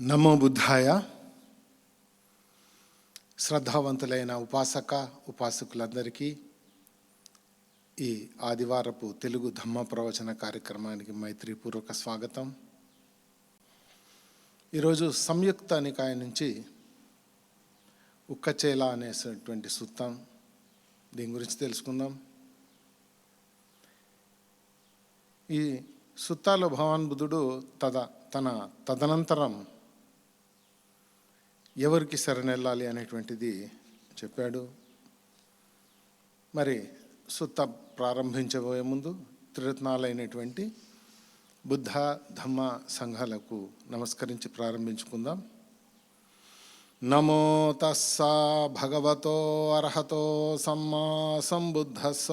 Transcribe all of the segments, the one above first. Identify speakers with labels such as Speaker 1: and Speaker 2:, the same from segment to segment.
Speaker 1: నమో బుద్ధాయ. శ్రద్ధావంతులైన ఉపాసక ఉపాసకులందరికీ ఈ ఆదివారపు తెలుగు ధమ్మ ప్రవచన కార్యక్రమానికి మైత్రిపూర్వక స్వాగతం. ఈరోజు సంయుక్త నికాయ నుంచి ఉక్కచేల అనేటువంటి సుత్తం దీని గురించి తెలుసుకుందాం. ఈ సుత్తాలో భగవాన్ బుద్ధుడు తద తన తదనంతరం ఎవరికి శరణెళ్ళాలి అనేటువంటిది చెప్పాడు. మరి సుత్త ప్రారంభించబోయే ముందు త్రిరత్నాలైనటువంటి బుద్ధ ధమ్మ సంఘాలకు నమస్కరించి ప్రారంభించుకుందాం. నమో తస్స భగవతో అర్హతో సమ్మా సంబుద్ధస్స.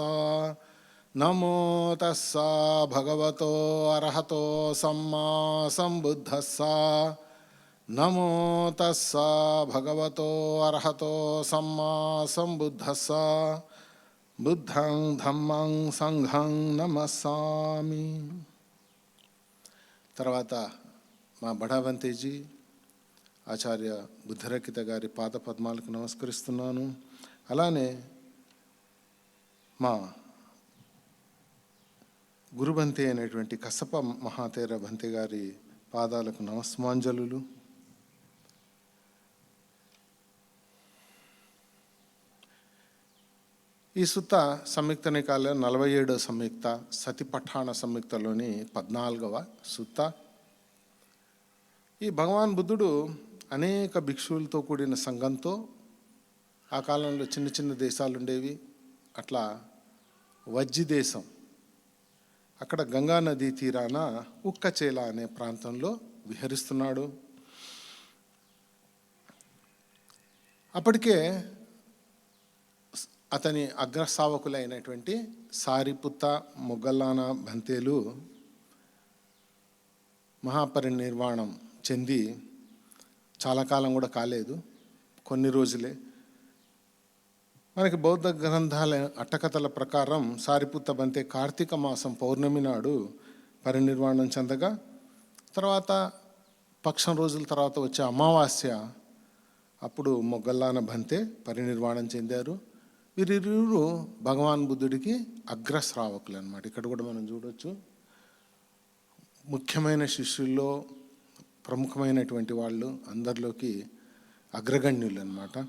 Speaker 1: నమో తస్స భగవతో అర్హతో సమ్మా సంబుద్ధస్స. నమో తస్స భగవతో అర్హతో సమ్మా సంబుద్ధస్స బుద్ధం ధమ్మం సంఘం నమస్సామి. తర్వాత మా బడావంతేజీ ఆచార్య బుద్ధరకిత గారి పాద పద్మాలకు నమస్కరిస్తున్నాను. అలానే మా గురుబంతి అయినటువంటి కసప మహాతేర బంతి గారి పాదాలకు నమస్మాంజలులు ఈ సుత్త సంయుక్త నికాల నలభై ఏడో సంయుక్త సతిపఠాణ సంయుక్తలోని పద్నాలుగవ సుత్త ఈ భగవాన్ బుద్ధుడు అనేక భిక్షువులతో కూడిన సంఘంతో ఆ కాలంలో చిన్న చిన్న దేశాలు ఉండేవి. అట్లా వజ్జి దేశం అక్కడ గంగా నదీ తీరాన ఉక్కచేల అనే ప్రాంతంలో విహరిస్తున్నాడు. అప్పటికే అతని అగ్రసావకులైనటువంటి సారిపుత్త మొగ్గల్లాన బంతేలు మహాపరినిర్వాణం చెంది చాలా కాలం కూడా కాలేదు. కొన్ని రోజులే. మనకి బౌద్ధ గ్రంథాల అట్టకథల ప్రకారం సారిపుత్త బంతే కార్తీక మాసం పౌర్ణమి నాడు పరినిర్వాణం చెందగా తర్వాత పక్షం రోజుల తర్వాత వచ్చే అమావాస్య అప్పుడు మొగ్గల్లాన బంతే పరినిర్వాణం చెందారు. వీరిరువురు భగవాన్ బుద్ధుడికి అగ్రశ్రావకులు అనమాట ఇక్కడ కూడా మనం చూడొచ్చు. ముఖ్యమైన శిష్యుల్లో ప్రముఖమైనటువంటి వాళ్ళు అందరిలోకి అగ్రగణ్యులు అనమాట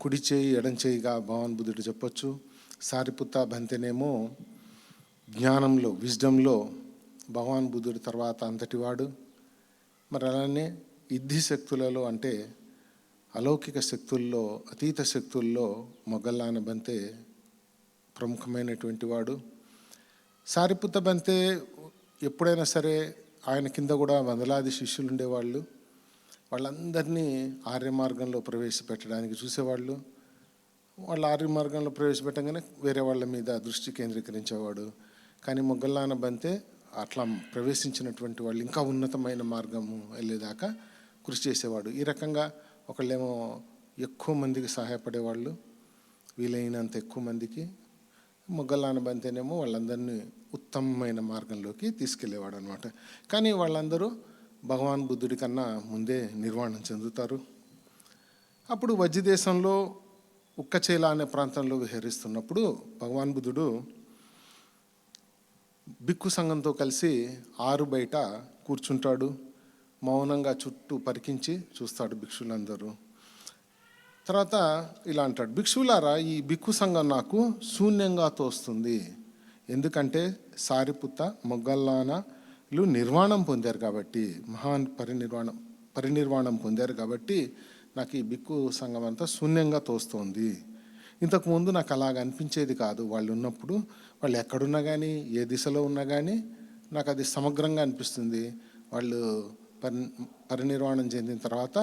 Speaker 1: కుడి చేయి ఎడం చేయిగా భగవాన్ బుద్ధుడు చెప్పొచ్చు. సారిపుత్త బంతెనేమో జ్ఞానంలో విజ్డంలో భగవాన్ బుద్ధుడి తర్వాత అంతటివాడు. మరి అలానే ఇద్ది శక్తులలో అంటే అలౌకిక శక్తుల్లో అతీత శక్తుల్లో మొగల్లాన బంతే ప్రముఖమైనటువంటి వాడు. సారిపుత్త బంతే ఎప్పుడైనా సరే ఆయన కింద కూడా వందలాది శిష్యులు ఉండేవాళ్ళు వాళ్ళందరినీ ఆర్య మార్గంలో ప్రవేశపెట్టడానికి చూసేవాళ్ళు. వాళ్ళ ఆర్య మార్గంలో ప్రవేశపెట్టగానే వేరే వాళ్ళ మీద దృష్టి కేంద్రీకరించేవాడు. కానీ మొగ్గల్లాన బంతే అట్లా ప్రవేశించినటువంటి వాళ్ళు ఇంకా ఉన్నతమైన మార్గము వెళ్ళేదాకా కృషి చేసేవాడు. ఈ రకంగా ఒకళ్ళేమో ఎక్కువ మందికి సహాయపడేవాళ్ళు వీలైనంత ఎక్కువ మందికి మొగ్గలాన బంతేనేమో వాళ్ళందరినీ ఉత్తమమైన మార్గంలోకి తీసుకెళ్ళేవాడు అనమాట కానీ వాళ్ళందరూ భగవాన్ బుద్ధుడి కన్నా ముందే నిర్వాణం చెందుతారు. అప్పుడు వజ్రదేశంలో ఉక్కచేల అనే ప్రాంతంలో విహరిస్తున్నప్పుడు భగవాన్ బుద్ధుడు బిక్కు సంఘంతో కలిసి ఆరు బయట కూర్చుంటాడు. మౌనంగా చుట్టూ పరికించి చూస్తాడు భిక్షులందరూ తర్వాత ఇలా అంటాడు భిక్షులారా ఈ భిక్కు సంఘం నాకు శూన్యంగా తోస్తుంది. ఎందుకంటే సారిపుత్త మొగ్గల్లానలు నిర్వాణం పొందారు కాబట్టి మహాన్ పరినిర్వాణం పరినిర్వాణం పొందారు కాబట్టి నాకు ఈ బిక్కు సంఘం అంతా శూన్యంగా తోస్తోంది. ఇంతకుముందు నాకు అలాగ అనిపించేది కాదు. వాళ్ళు ఉన్నప్పుడు వాళ్ళు ఎక్కడున్నా కానీ ఏ దిశలో ఉన్నా కానీ నాకు అది సమగ్రంగా అనిపిస్తుంది. వాళ్ళు పరి పరినిర్వాణం చెందిన తర్వాత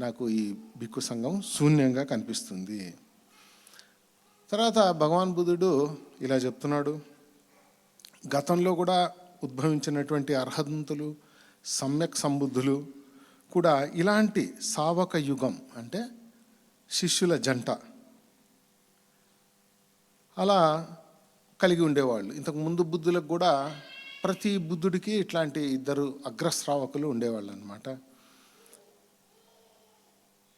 Speaker 1: నాకు ఈ బిక్కు సంఘం శూన్యంగా కనిపిస్తుంది. తర్వాత భగవాన్ బుద్ధుడు ఇలా చెప్తున్నాడు. గతంలో కూడా ఉద్భవించినటువంటి అర్హంతులు సమ్యక్ సంబుద్ధులు కూడా ఇలాంటి సావక యుగం అంటే శిష్యుల జంట అలా కలిగి ఉండేవాళ్ళు. ఇంతకు ముందు బుద్ధులకు కూడా ప్రతి బుద్ధుడికి ఇట్లాంటి ఇద్దరు అగ్రశ్రావకులు ఉండేవాళ్ళు అనమాట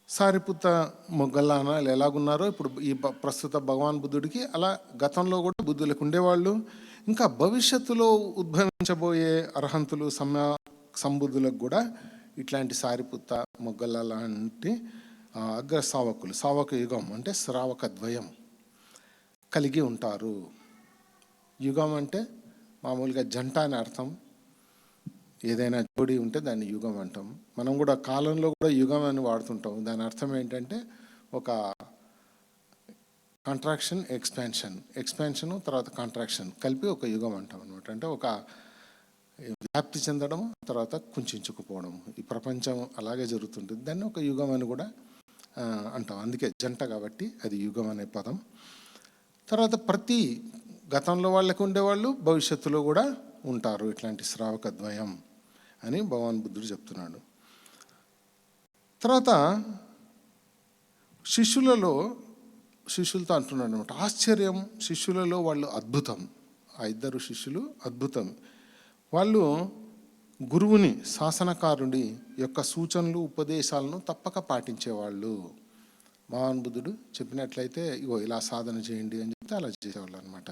Speaker 1: సారిపుత్త మొగ్గల్లాన ఎలాగున్నారో ఇప్పుడు ఈ ప్రస్తుత భగవాన్ బుద్ధుడికి అలా గతంలో కూడా బుద్ధులకు ఉండేవాళ్ళు. ఇంకా భవిష్యత్తులో ఉద్భవించబోయే అర్హంతులు సమ్య సంబుద్ధులకు కూడా ఇట్లాంటి సారిపుత్త మొగ్గల లాంటి అగ్రస్రావకులు అగ్ర సావకులు సావక యుగం అంటే శ్రావక ద్వయం కలిగి ఉంటారు. యుగం అంటే మామూలుగా జంట అని అర్థం. ఏదైనా జోడి ఉంటే దాన్ని యుగం అంటాం. మనం కూడా కాలంలో కూడా యుగం అని వాడుతుంటాం. దాని అర్థం ఏంటంటే ఒక కాంట్రాక్షన్ ఎక్స్పాన్షన్ ఎక్స్పాన్షన్ తర్వాత కాంట్రాక్షన్ కలిపి ఒక యుగం అంటాం అనమాట అంటే ఒక వ్యాప్తి చెందడం తర్వాత కుంచుకుపోవడం. ఈ ప్రపంచం అలాగే జరుగుతుంటుంది. దాన్ని ఒక యుగం అని కూడా అంటాం. అందుకే జంట కాబట్టి అది యుగం అనే పదం. తర్వాత ప్రతి గతంలో వాళ్ళకి ఉండేవాళ్ళు భవిష్యత్తులో కూడా ఉంటారు ఇట్లాంటి శ్రావక ద్వయం అని భగవాన్ బుద్ధుడు చెప్తున్నాడు. తర్వాత శిష్యులలో శిష్యులతో అంటున్నాడు అనమాట ఆశ్చర్యం శిష్యులలో వాళ్ళు అద్భుతం ఆ ఇద్దరు శిష్యులు అద్భుతం. వాళ్ళు గురువుని శాసనకారుడి యొక్క సూచనలు ఉపదేశాలను తప్పక పాటించేవాళ్ళు. భగవాన్ బుద్ధుడు చెప్పినట్లయితే ఇగో ఇలా సాధన చేయండి అని చెప్తే అలా చేసేవాళ్ళు అనమాట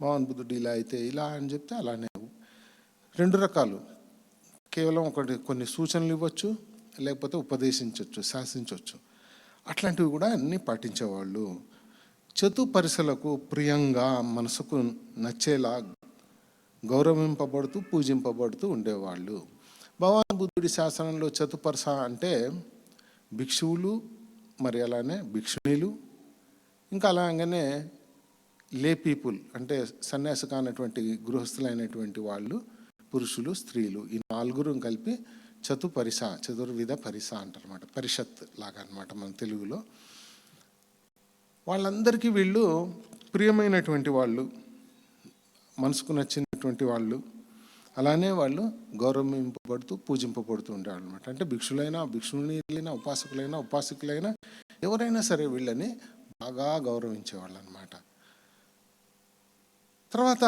Speaker 1: భగవాన్ బుద్ధుడు ఇలా అయితే ఇలా అని చెప్తే అలానే. రెండు రకాలు. కేవలం ఒకటి కొన్ని సూచనలు ఇవ్వచ్చు లేకపోతే ఉపదేశించవచ్చు శాసించవచ్చు అట్లాంటివి కూడా అన్నీ పాటించేవాళ్ళు. చతు పరిసలకు ప్రియంగా మనసుకు నచ్చేలా గౌరవింపబడుతూ పూజింపబడుతూ ఉండేవాళ్ళు. భగవాన్ బుద్ధుడి శాసనంలో చతుపరస అంటే భిక్షువులు మరి అలానే భిక్షుణీలు. ఇంకా అలాగనే లే పీపుల్ అంటే సన్యాసి కానటువంటి గృహస్థులైనటువంటి వాళ్ళు పురుషులు స్త్రీలు ఈ నాలుగురు కలిపి చతుపరిస చతుర్విధ పరిస అంటారనమాట పరిషత్ లాగా అనమాట మన తెలుగులో. వాళ్ళందరికీ వీళ్ళు ప్రియమైనటువంటి వాళ్ళు మనసుకు నచ్చినటువంటి వాళ్ళు అలానే వాళ్ళు గౌరవింపబడుతూ పూజింపబడుతూ ఉంటారు అనమాట అంటే భిక్షులైనా భిక్షుణీలైనా ఉపాసకులైనా ఉపాసకులైనా ఎవరైనా సరే వీళ్ళని బాగా గౌరవించేవాళ్ళు అనమాట తర్వాత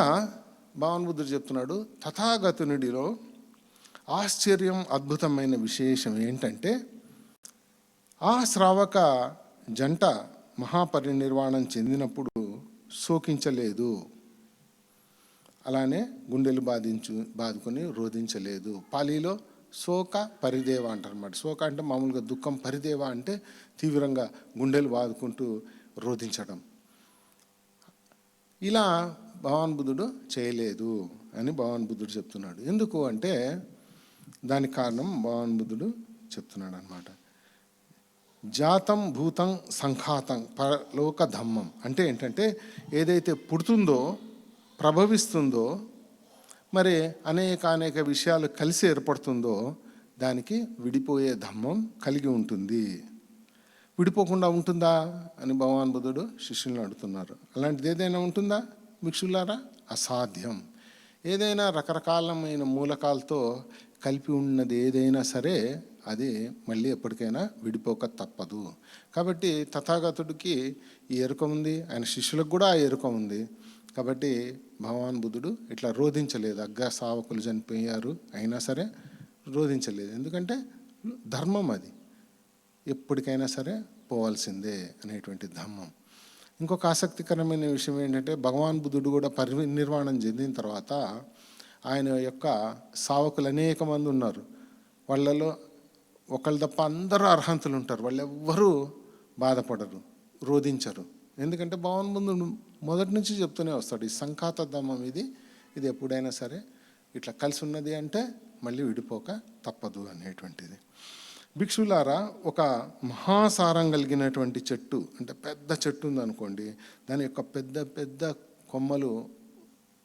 Speaker 1: భగవాన్ బుద్ధుడు చెప్తున్నాడు తథాగతునుడిలో ఆశ్చర్యం అద్భుతమైన విశేషం ఏంటంటే ఆ శ్రావక జంట మహాపరినిర్వాణం చెందినప్పుడు శోకించలేదు. అలానే గుండెలు బాధించు బాదుకొని రోధించలేదు. పాలీలో శోక పరిదేవ అంటారన్నమాట శోక అంటే మామూలుగా దుఃఖం పరిదేవ అంటే తీవ్రంగా గుండెలు బాదుకుంటూ రోధించడం. ఇలా భగవాన్ బుద్ధుడు చేయలేదు అని భగవాన్ బుద్ధుడు చెప్తున్నాడు. ఎందుకు అంటే దానికి కారణం భగవాన్ బుద్ధుడు చెప్తున్నాడు అనమాట జాతం భూతం సంఘాతం పరలోక ధమ్మం అంటే ఏంటంటే ఏదైతే పుడుతుందో ప్రభవిస్తుందో మరి అనేక అనేక విషయాలు కలిసి ఏర్పడుతుందో దానికి విడిపోయే ధమ్మం కలిగి ఉంటుంది. విడిపోకుండా ఉంటుందా అని భగవాన్ బుద్ధుడు శిష్యులను అడుగుతున్నారు. అలాంటిది ఏదైనా ఉంటుందా భిక్షులారా అసాధ్యం. ఏదైనా రకరకాలమైన మూలకాలతో కలిపి ఉన్నది ఏదైనా సరే అది మళ్ళీ ఎప్పటికైనా విడిపోక తప్పదు. కాబట్టి తథాగతుడికి ఈ ఎరుక ఉంది ఆయన శిష్యులకు కూడా ఆ ఎరుక ఉంది. కాబట్టి భగవాన్ బుద్ధుడు ఇట్లా రోధించలేదు. అగ్గ సావకులు చనిపోయారు అయినా సరే రోధించలేదు. ఎందుకంటే ధర్మం అది. ఎప్పటికైనా సరే పోవాల్సిందే అనేటువంటి ధర్మం ఇంకొక ఆసక్తికరమైన విషయం ఏంటంటే భగవాన్ బుద్ధుడు కూడా పరినిర్వాణం చెందిన తర్వాత ఆయన యొక్క సావకులు అనేక మంది ఉన్నారు. వాళ్ళలో ఒకళ్ళు తప్ప అందరూ అర్హంతులు ఉంటారు. వాళ్ళు ఎవ్వరూ బాధపడరు రోధించరు. ఎందుకంటే భగవాన్ బుద్ధుడు మొదటి నుంచి చెప్తూనే వస్తాడు ఈ సంఖాత ధమ్మం ఇది ఇది ఎప్పుడైనా సరే ఇట్లా కలిసి ఉన్నది అంటే మళ్ళీ విడిపోక తప్పదు అనేటువంటిది. భిక్షులారా ఒక మహాసారం కలిగినటువంటి చెట్టు అంటే పెద్ద చెట్టు ఉందనుకోండి దాని యొక్క పెద్ద పెద్ద కొమ్మలు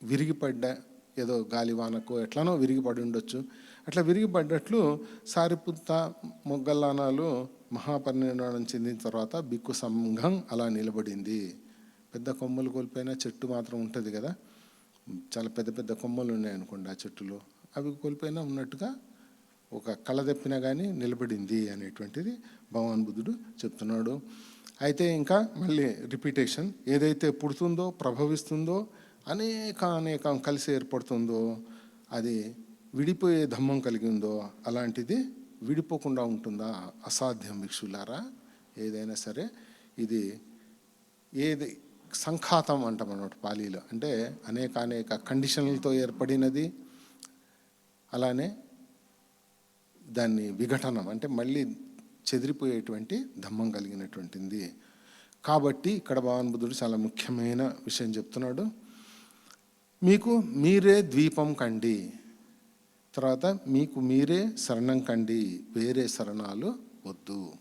Speaker 1: విరిగిపడ్డ ఏదో గాలివానకు ఎట్లానో విరిగిపడి ఉండొచ్చు. అట్లా విరిగిపడ్డట్లు సారిపుత్త మొగ్గల్లానాలు మహాపరినిర్వాణం చెందిన తర్వాత బిక్కు సంఘం అలా నిలబడింది. పెద్ద కొమ్మలు కోల్పోయిన చెట్టు మాత్రం ఉంటుంది కదా. చాలా పెద్ద పెద్ద కొమ్మలు ఉన్నాయి అనుకోండి ఆ చెట్టులో. అవి కోల్పోయినా ఉన్నట్టుగా ఒక కళ తెప్పినా కానీ నిలబడింది అనేటువంటిది భగవాన్ బుద్ధుడు చెప్తున్నాడు. అయితే ఇంకా మళ్ళీ రిపీటేషన్ ఏదైతే పుడుతుందో ప్రభవిస్తుందో అనేక అనేకం కలిసి ఏర్పడుతుందో అది విడిపోయే ధమ్మం కలిగి ఉందో అలాంటిది విడిపోకుండా ఉంటుందా? అసాధ్యం భిక్షులారా. ఏదైనా సరే ఇది ఏది సంఘాతం అంటాం అన్నమాట పాలీలో అంటే అనేక అనేక కండిషన్లతో ఏర్పడినది. అలానే దాన్ని విఘటనం అంటే మళ్ళీ చెదిరిపోయేటువంటి ధమ్మం కలిగినటువంటిది. కాబట్టి ఇక్కడ భగవాన్ బుద్ధుడు చాలా ముఖ్యమైన విషయం చెప్తున్నాడు. మీకు మీరే ద్వీపం కండి. తర్వాత మీకు మీరే శరణం కండి. వేరే శరణాలు వద్దు.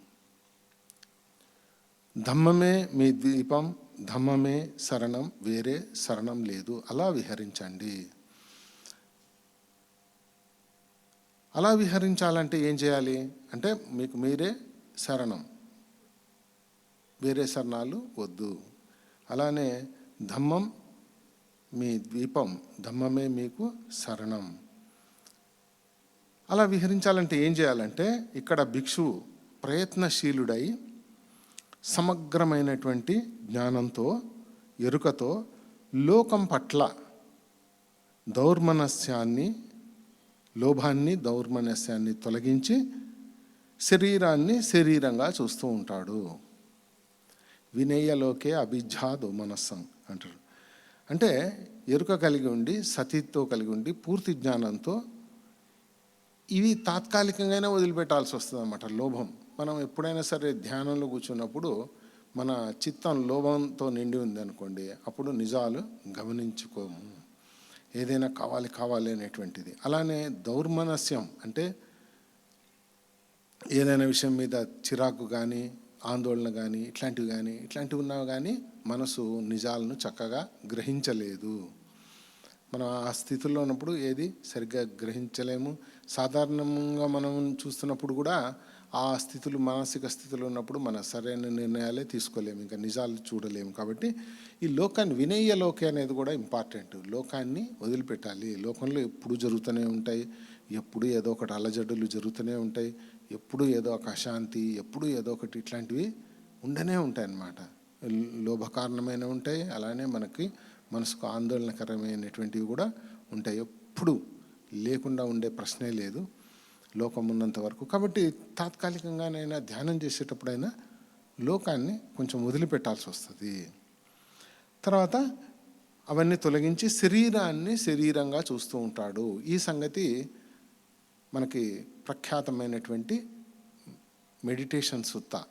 Speaker 1: ధమ్మమే మీ ద్వీపం ధమ్మమే శరణం వేరే శరణం లేదు. అలా విహరించండి. అలా విహరించాలంటే ఏం చేయాలి? అంటే మీకు మీరే శరణం. వేరే శరణాలు వద్దు. అలానే ధమ్మం మీ ద్వీపం ధమ్మమే మీకు శరణం. అలా విహరించాలంటే ఏం చేయాలంటే ఇక్కడ భిక్షు ప్రయత్నశీలుడై సమగ్రమైనటువంటి జ్ఞానంతో ఎరుకతో లోకం పట్ల దౌర్మనస్యాన్ని లోభాన్ని దౌర్మనస్యాన్ని తొలగించి శరీరాన్ని శరీరంగా చూస్తూ ఉంటాడు. వినేయలోకే అభిజ్ఞాదు మనస్సం అంటారు. అంటే ఎరుక కలిగి ఉండి సతీతో కలిగి ఉండి పూర్తి జ్ఞానంతో ఇవి తాత్కాలికంగానే వదిలిపెట్టాల్సి వస్తుంది అన్నమాట లోభం. మనం ఎప్పుడైనా సరే ధ్యానంలో కూర్చున్నప్పుడు మన చిత్తం లోభంతో నిండి ఉంది అనుకోండి అప్పుడు నిజాలు గమనించుకోము. ఏదైనా కావాలి కావాలి అనేటువంటిది. అలానే దౌర్మనస్యం అంటే ఏదైనా విషయం మీద చిరాకు కానీ ఆందోళన కానీ ఇట్లాంటివి కానీ ఇట్లాంటివి ఉన్నా కానీ మనసు నిజాలను చక్కగా గ్రహించలేదు. మనం ఆ స్థితిలో ఉన్నప్పుడు ఏది సరిగ్గా గ్రహించలేము. సాధారణంగా మనం చూస్తున్నప్పుడు కూడా ఆ స్థితులు మానసిక స్థితిలో ఉన్నప్పుడు మన సరైన నిర్ణయాలే తీసుకోలేము ఇంకా నిజాలు చూడలేము. కాబట్టి ఈ లోకాన్ని వినయ లోకే అనేది కూడా ఇంపార్టెంట్ లోకాన్ని వదిలిపెట్టాలి. లోకంలో ఎప్పుడు జరుగుతూనే ఉంటాయి. ఎప్పుడు ఏదో ఒకటి అలజడులు జరుగుతూనే ఉంటాయి. ఎప్పుడు ఏదో ఒక అశాంతి ఎప్పుడు ఏదో ఒకటి ఇట్లాంటివి ఉండనే ఉంటాయి అన్నమాట లోభకారణమైన ఉంటాయి. అలానే మనకి మనసుకు ఆందోళనకరమైనటువంటివి కూడా ఉంటాయి. ఎప్పుడు లేకుండా ఉండే ప్రశ్నే లేదు. లోకం ఉన్నంత వరకు. కాబట్టి తాత్కాలికంగానైనా ధ్యానం చేసేటప్పుడైనా లోకాన్ని కొంచెం వదిలిపెట్టాల్సి వస్తుంది. తర్వాత అవన్నీ తొలగించి శరీరాన్ని శరీరంగా చూస్తూ ఉంటాడు. ఈ సంగతి మనకి ప్రఖ్యాతమైనటువంటి మెడిటేషన్ సుత్త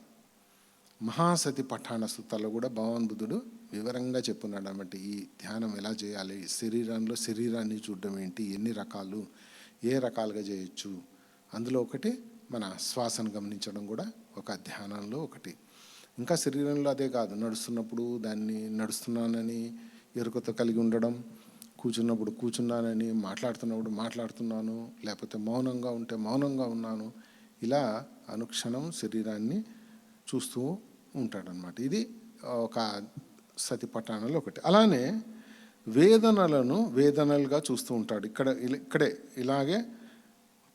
Speaker 1: మహాసతి పఠాన సుత్తాలో కూడా భగవాన్ బుద్ధుడు వివరంగా చెప్పున్నాడు అన్నమాట ఈ ధ్యానం ఎలా చేయాలి శరీరంలో శరీరాన్ని చూడడం ఏంటి ఎన్ని రకాలు ఏ రకాలుగా చేయొచ్చు అందులో ఒకటి మన శ్వాసను గమనించడం కూడా ఒక ధ్యానంలో ఒకటి. ఇంకా శరీరంలో అదే కాదు నడుస్తున్నప్పుడు దాన్ని నడుస్తున్నానని ఎరుకతో కలిగి ఉండడం కూర్చున్నప్పుడు కూర్చున్నానని మాట్లాడుతున్నప్పుడు మాట్లాడుతున్నాను లేకపోతే మౌనంగా ఉంటే మౌనంగా ఉన్నాను ఇలా అనుక్షణం శరీరాన్ని చూస్తూ ఉంటాడనమాట ఇది ఒక సతి పఠానంలో ఒకటి. అలానే వేదనలను వేదనలుగా చూస్తూ ఉంటాడు. ఇక్కడ ఇక్కడే ఇలాగే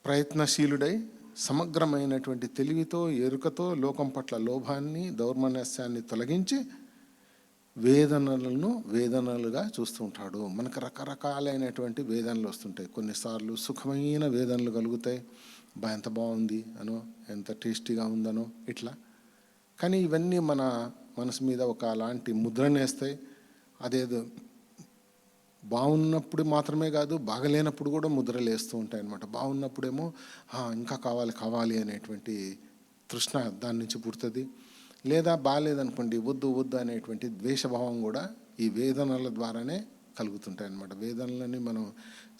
Speaker 1: ప్రయత్నశీలుడై సమగ్రమైనటువంటి తెలివితో ఎరుకతో లోకం పట్ల లోభాన్ని దౌర్మనస్యాన్ని తొలగించి వేదనలను వేదనలుగా చూస్తూ ఉంటాడు. మనకు రకరకాలైనటువంటి వేదనలు వస్తుంటాయి. కొన్నిసార్లు సుఖమైన వేదనలు కలుగుతాయి. బా ఎంత బాగుంది అనో ఎంత టేస్టీగా ఉందనో ఇట్లా. కానీ ఇవన్నీ మన మనసు మీద ఒక అలాంటి ముద్రనేస్తాయి అదేదో బాగున్నప్పుడు మాత్రమే కాదు బాగలేనప్పుడు కూడా ముద్రలు వేస్తూ ఉంటాయి అనమాట బాగున్నప్పుడేమో ఇంకా కావాలి కావాలి అనేటువంటి తృష్ణ దాని నుంచి పుడుతుంది. లేదా బాగాలేదనుకోండి వద్దు వద్దు అనేటువంటి ద్వేషభావం కూడా ఈ వేదనల ద్వారానే కలుగుతుంటాయి అన్నమాట. వేదనలని మనం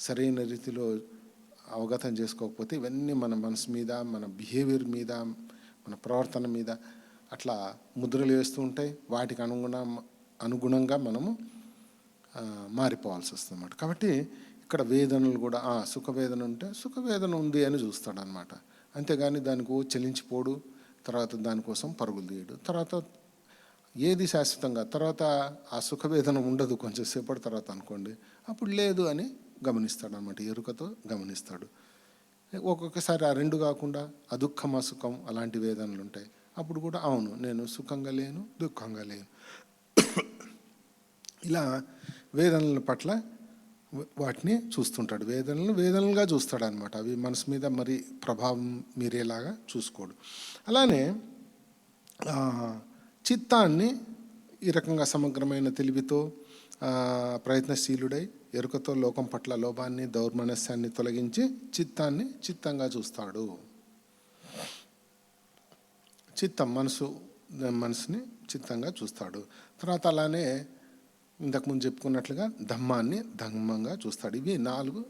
Speaker 1: సరైన రీతిలో అవగతం చేసుకోకపోతే ఇవన్నీ మన మనసు మీద మన బిహేవియర్ మీద మన ప్రవర్తన మీద అట్లా ముద్రలు వేస్తూ ఉంటాయి. వాటికి అనుగుణ అనుగుణంగా మనము మారిపోవాల్సి వస్తుంది అన్నమాట కాబట్టి ఇక్కడ వేదనలు కూడా సుఖవేదన ఉంటే సుఖవేదన ఉంది అని చూస్తాడు అనమాట అంతేగాని దానికి చెలించిపోడు చెల్లించిపోడు తర్వాత దానికోసం పరుగులు తీయడు. తర్వాత ఏది శాశ్వతంగా తర్వాత ఆ సుఖవేదన ఉండదు కొంచెం సేపటి తర్వాత అనుకోండి. అప్పుడు లేదు అని గమనిస్తాడు అనమాట ఎరుకతో గమనిస్తాడు. ఒక్కొక్కసారి ఆ రెండు కాకుండా అదుఃఖం అసుఖం అలాంటి వేదనలు ఉంటాయి. అప్పుడు కూడా అవును నేను సుఖంగా లేను దుఃఖంగా లేను. ఇలా వేదనల పట్ల వాటిని చూస్తుంటాడు. వేదనలు వేదనలుగా చూస్తాడు అనమాట అవి మనసు మీద మరి ప్రభావం మీరేలాగా చూసుకోడు. అలానే చిత్తాన్ని ఈ రకంగా సమగ్రమైన తెలివితో ప్రయత్నశీలుడై ఎరుకతో లోకం పట్ల లోభాన్ని దౌర్మనస్యాన్ని తొలగించి చిత్తాన్ని చిత్తంగా చూస్తాడు. చిత్తం మనసు మనసుని చిత్తంగా చూస్తాడు. తర్వాత అలానే ఇంతకుముందు చెప్పుకున్నట్లుగా ధమ్మాన్ని ధమ్మంగా చూస్తాడు. ఇవి నాలుగు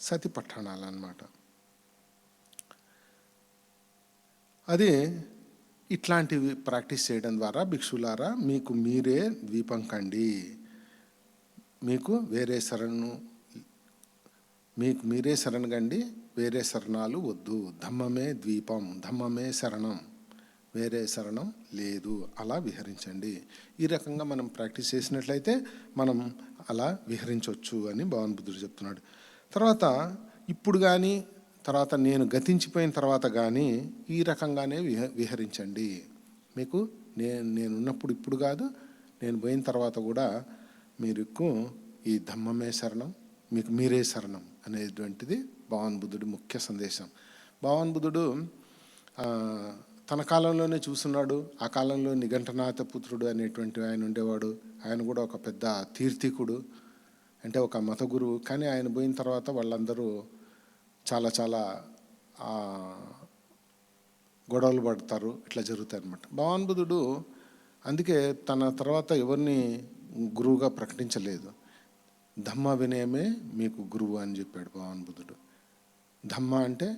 Speaker 1: సతి పట్టణాలు అన్నమాట అది ఇట్లాంటివి ప్రాక్టీస్ చేయడం ద్వారా భిక్షులారా మీకు మీరే ద్వీపం కండి. మీకు వేరే శరణు మీకు మీరే శరణగండి వేరే శరణాలు వద్దు. ధమ్మమే ద్వీపం ధమ్మమే శరణం. వేరే శరణం లేదు. అలా విహరించండి. ఈ రకంగా మనం ప్రాక్టీస్ చేసినట్లయితే మనం అలా విహరించవచ్చు అని భగవాన్ బుద్ధుడు చెప్తున్నాడు. తర్వాత ఇప్పుడు కానీ తర్వాత నేను గతించిపోయిన తర్వాత కానీ ఈ రకంగానే విహ విహరించండి. మీకు నేను నేనున్నప్పుడు ఇప్పుడు కాదు నేను పోయిన తర్వాత కూడా మీకు ఈ ధమ్మమే శరణం మీకు మీరే శరణం అనేటువంటిది భగవాన్ బుద్ధుడి ముఖ్య సందేశం. భగవాన్ బుద్ధుడు తన కాలంలోనే చూస్తున్నాడు ఆ కాలంలో నిఘంటనాథ పుత్రుడు అనేటువంటి ఆయన ఉండేవాడు. ఆయన కూడా ఒక పెద్ద తీర్థికుడు అంటే ఒక మత గురువు. కానీ ఆయన పోయిన తర్వాత వాళ్ళందరూ చాలా చాలా గొడవలు పడతారు. ఇట్లా జరుగుతాయి అనమాట భగవాన్బుధుడు అందుకే తన తర్వాత ఎవరిని గురువుగా ప్రకటించలేదు. ధమ్మ వినయమే మీకు గురువు అని చెప్పాడు భగవాన్బుధుడు ధమ్మ అంటే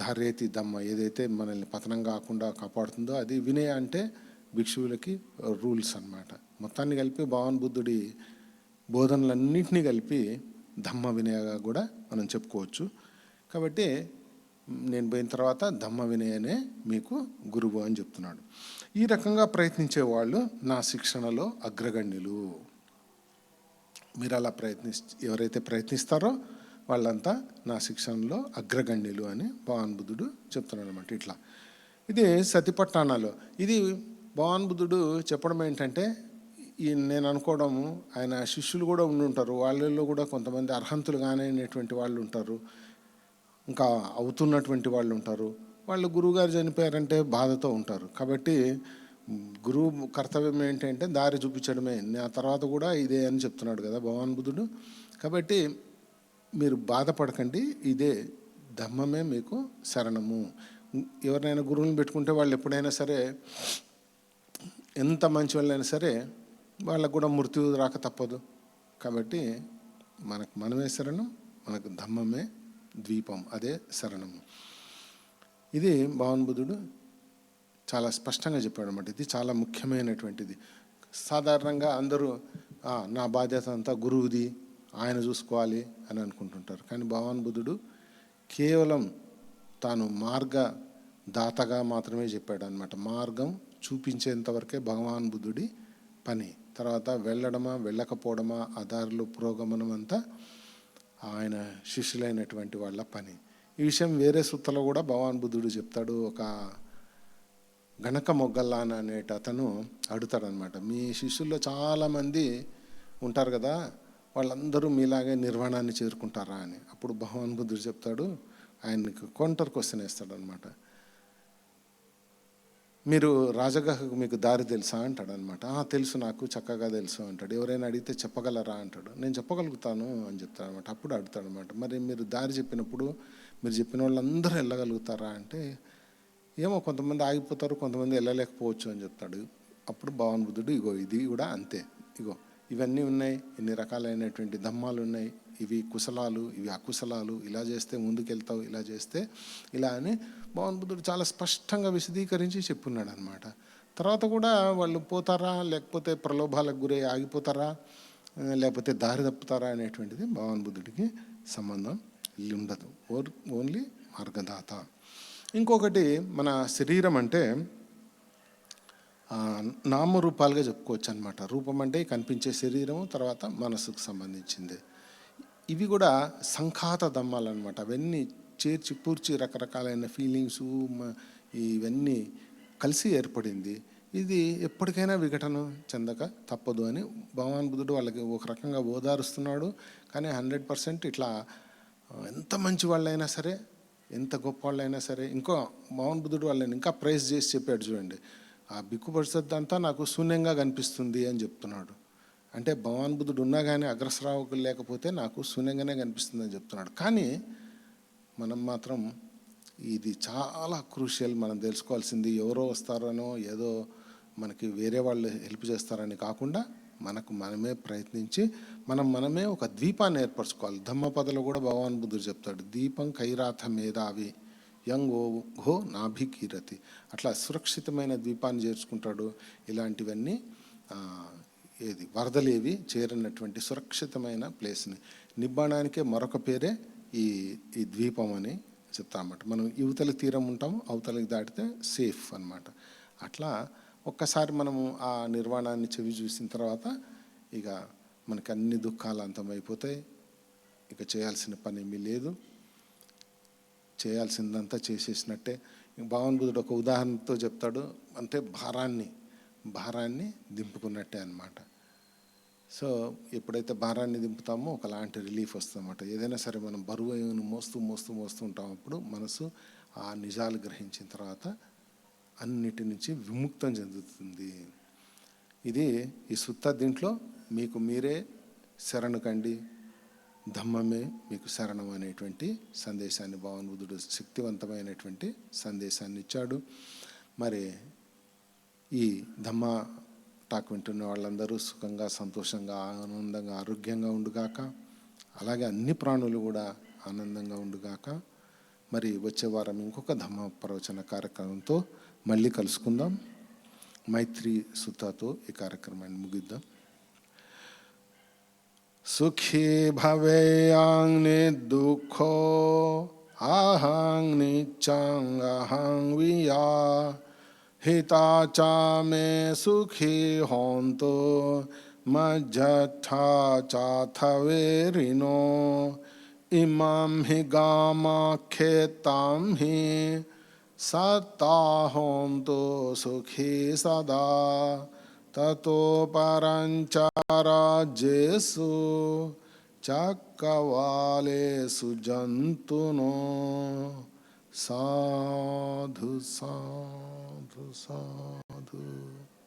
Speaker 1: ధారేతి దమ్మ ఏదైతే మనల్ని పతనం కాకుండా కాపాడుతుందో అది వినయ అంటే భిక్షువులకి రూల్స్ అన్నమాట. మొత్తాన్ని కలిపి భావన్ బుద్ధుడి బోధనలన్నింటినీ కలిపి ధమ్మ వినయగా కూడా మనం చెప్పుకోవచ్చు. కాబట్టి నేను పోయిన తర్వాత ధమ్మ వినయనే మీకు గురువు అని చెప్తున్నాడు. ఈ రకంగా ప్రయత్నించే వాళ్ళు నా శిక్షణలో అగ్రగణ్యులు. మీరు అలా ప్రయత్ని ఎవరైతే ప్రయత్నిస్తారో వాళ్ళంతా నా శిక్షణలో అగ్రగణ్యులు అని భగవాన్ బుద్ధుడు చెప్తున్నాడు అనమాట ఇట్లా. ఇది సతిపట్టాణాలు. ఇది భగవాన్ బుద్ధుడు చెప్పడం ఏంటంటే ఈ నేను అనుకోవడం ఆయన శిష్యులు కూడా ఉండి ఉంటారు. వాళ్ళల్లో కూడా కొంతమంది అర్హంతులు అనేటువంటి వాళ్ళు ఉంటారు. ఇంకా అవుతున్నటువంటి వాళ్ళు ఉంటారు. వాళ్ళు గురువుగారు చనిపోయారంటే బాధతో ఉంటారు. కాబట్టి గురువు కర్తవ్యం ఏంటంటే దారి చూపించడమే. నా తర్వాత కూడా ఇదే అని చెప్తున్నాడు కదా భగవాన్ బుద్ధుడు. కాబట్టి మీరు బాధపడకండి ఇదే ధమ్మమే మీకు శరణము. ఎవరినైనా గురువుని పెట్టుకుంటే వాళ్ళు ఎప్పుడైనా సరే ఎంత మంచి వాళ్ళైనా సరే వాళ్ళకు కూడా మృత్యు రాక తప్పదు. కాబట్టి మనకు మనమే శరణం మనకు ధమ్మమే ద్వీపం అదే శరణము. ఇది భగవాన్ చాలా స్పష్టంగా చెప్పాడు అనమాట ఇది చాలా ముఖ్యమైనటువంటిది. సాధారణంగా అందరూ నా బాధ్యత అంతా గురువుది ఆయన చూసుకోవాలి అని అనుకుంటుంటారు. కానీ భగవాన్ బుద్ధుడు కేవలం తాను మార్గ దాతగా మాత్రమే చెప్పాడు అనమాట మార్గం చూపించేంతవరకే భగవాన్ బుద్ధుడి పని. తర్వాత వెళ్ళడమా వెళ్ళకపోవడమా ఆ దారిలో పురోగమనం అంతా ఆయన శిష్యులైనటువంటి వాళ్ళ పని. ఈ విషయం వేరే సుత్తలో కూడా భగవాన్ బుద్ధుడు చెప్తాడు. ఒక గణక మొగ్గల్లాన అనేట అతను అడుగుతాడనమాట మీ శిష్యుల్లో చాలామంది ఉంటారు కదా వాళ్ళందరూ మీలాగే నిర్వాణాన్ని చేరుకుంటారా అని. అప్పుడు భగవాన్ బుద్ధుడు చెప్తాడు ఆయనకు కౌంటర్ క్వశ్చన్ వేస్తాడు అనమాట మీరు రాజగహకు మీకు దారి తెలుసా అంటాడు అనమాట తెలుసు నాకు చక్కగా తెలుసు అంటాడు. ఎవరైనా అడిగితే చెప్పగలరా అంటాడు. నేను చెప్పగలుగుతాను అని చెప్తాడు అనమాట అప్పుడు అడుగుతాడు అనమాట మరి మీరు దారి చెప్పినప్పుడు మీరు చెప్పిన వాళ్ళందరూ వెళ్ళగలుగుతారా? అంటే ఏమో కొంతమంది ఆగిపోతారు కొంతమంది వెళ్ళలేకపోవచ్చు అని చెప్తాడు. అప్పుడు భగవాన్ బుద్ధుడు ఇగో ఇది కూడా అంతే. ఇగో ఇవన్నీ ఉన్నాయి. ఇన్ని రకాలైనటువంటి ధమ్మాలు ఉన్నాయి. ఇవి కుశలాలు ఇవి అకుశలాలు. ఇలా చేస్తే ముందుకెళ్తావు ఇలా చేస్తే ఇలా అని భగవాన్ బుద్ధుడు చాలా స్పష్టంగా విశదీకరించి చెప్పున్నాడు అనమాట తర్వాత కూడా వాళ్ళు పోతారా? లేకపోతే ప్రలోభాలకు గురై ఆగిపోతారా? లేకపోతే దారి తప్పుతారా అనేటువంటిది భగవాన్ బుద్ధుడికి సంబంధం ఉండదు. ఓన్లీ మార్గదాత. ఇంకొకటి మన శరీరం అంటే నామరూపాలుగా చెప్పుకోవచ్చు అనమాట రూపం అంటే కనిపించే శరీరము తర్వాత మనసుకు సంబంధించింది. ఇవి కూడా సంఘాత దమ్మాలన్నమాట. అవన్నీ చేర్చి పూర్చి రకరకాలైన ఫీలింగ్స్ ఇవన్నీ కలిసి ఏర్పడింది. ఇది ఎప్పటికైనా విఘటన చెందక తప్పదు అని భగవాన్ బుద్ధుడు వాళ్ళకి ఒక రకంగా ఓదారుస్తున్నాడు. కానీ హండ్రెడ్ పర్సెంట్ ఇట్లా ఎంత మంచి వాళ్ళైనా సరే ఎంత గొప్ప వాళ్ళైనా సరే ఇంకో భగవాన్ బుద్ధుడు వాళ్ళని ఇంకా ప్రైజ్ చేసి చెప్పాడు చూడండి. ఆ బిక్కు పరిస్థితి అంతా నాకు శూన్యంగా కనిపిస్తుంది అని చెప్తున్నాడు. అంటే భగవాన్ బుద్ధుడు ఉన్నా కానీ అగ్రశ్రావకులు లేకపోతే నాకు శూన్యంగానే కనిపిస్తుంది అని చెప్తున్నాడు. కానీ మనం మాత్రం ఇది చాలా క్రూషియల్ మనం తెలుసుకోవాల్సింది ఎవరో వస్తారనో ఏదో మనకి వేరే వాళ్ళు హెల్ప్ చేస్తారని కాకుండా మనకు మనమే ప్రయత్నించి మనం మనమే ఒక ద్వీపాన్ని ఏర్పరచుకోవాలి. ధమ్మపదలో కూడా భగవాన్ బుద్ధుడు చెప్తాడు దీపం కైరాథ మేధావి. యంగ్ ఓ ఘో నాభికీరతి అట్లా సురక్షితమైన ద్వీపాన్ని చేర్చుకుంటాడు. ఇలాంటివన్నీ ఏది? వరదలేవి చేరినటువంటి సురక్షితమైన ప్లేస్ని. నిబ్బాణానికే మరొక పేరే ఈ ఈ ద్వీపం అని చెప్తామన్నమాట. మనం యువతల తీరం ఉంటాము అవతలకి దాటితే సేఫ్ అన్నమాట. అట్లా ఒక్కసారి మనము ఆ నిర్వాణాన్ని చెవి చూసిన తర్వాత ఇక మనకి అన్ని దుఃఖాలు అంతమైపోతాయి ఇక చేయాల్సిన పని ఏమీ లేదు. చేయాల్సిందంతా చేసేసినట్టే. భావన్ బుద్ధుడు ఒక ఉదాహరణతో చెప్తాడు అంటే భారాన్ని భారాన్ని దింపుకున్నట్టే అన్నమాట. సో ఎప్పుడైతే భారాన్ని దింపుతామో ఒకలాంటి రిలీఫ్ వస్తుందన్నమాట. ఏదైనా సరే మనం బరువును మోస్తూ మోస్తూ మోస్తూ ఉంటాం అప్పుడు మనసు ఆ నిజాలు గ్రహించిన తర్వాత అన్నిటి నుంచి విముక్తం చెందుతుంది. ఇది ఈ సుత్త దీంట్లో మీకు మీరే శరణు కండి ధమ్మమే మీకు శరణం అనేటువంటి సందేశాన్ని భగవాన్ శక్తివంతమైనటువంటి సందేశాన్ని ఇచ్చాడు. మరి ఈ ధమ్మ టాక్ వింటున్న వాళ్ళందరూ సుఖంగా సంతోషంగా ఆనందంగా ఆరోగ్యంగా ఉండుగాక అలాగే అన్ని ప్రాణులు కూడా ఆనందంగా ఉండుగాక మరి వచ్చే వారం ఇంకొక ధమ్మ ప్రవచన కార్యక్రమంతో మళ్ళీ కలుసుకుందాం. మైత్రి సుతాతో ఈ కార్యక్రమాన్ని ముగిద్దాం. सुखी भवेयांग्नि दुखो आहांग्नि चांगहांग विया। हिताचा मे सुखी होन्तो मज्जठा चाथवे रिनो। इमाम हि गामाख्येताम हि सत्ता होन्तो सुखी सदा। ततो परञ्चाराज्येषु चक्रवालेषु जन्तुनो। साधु साधु साधु।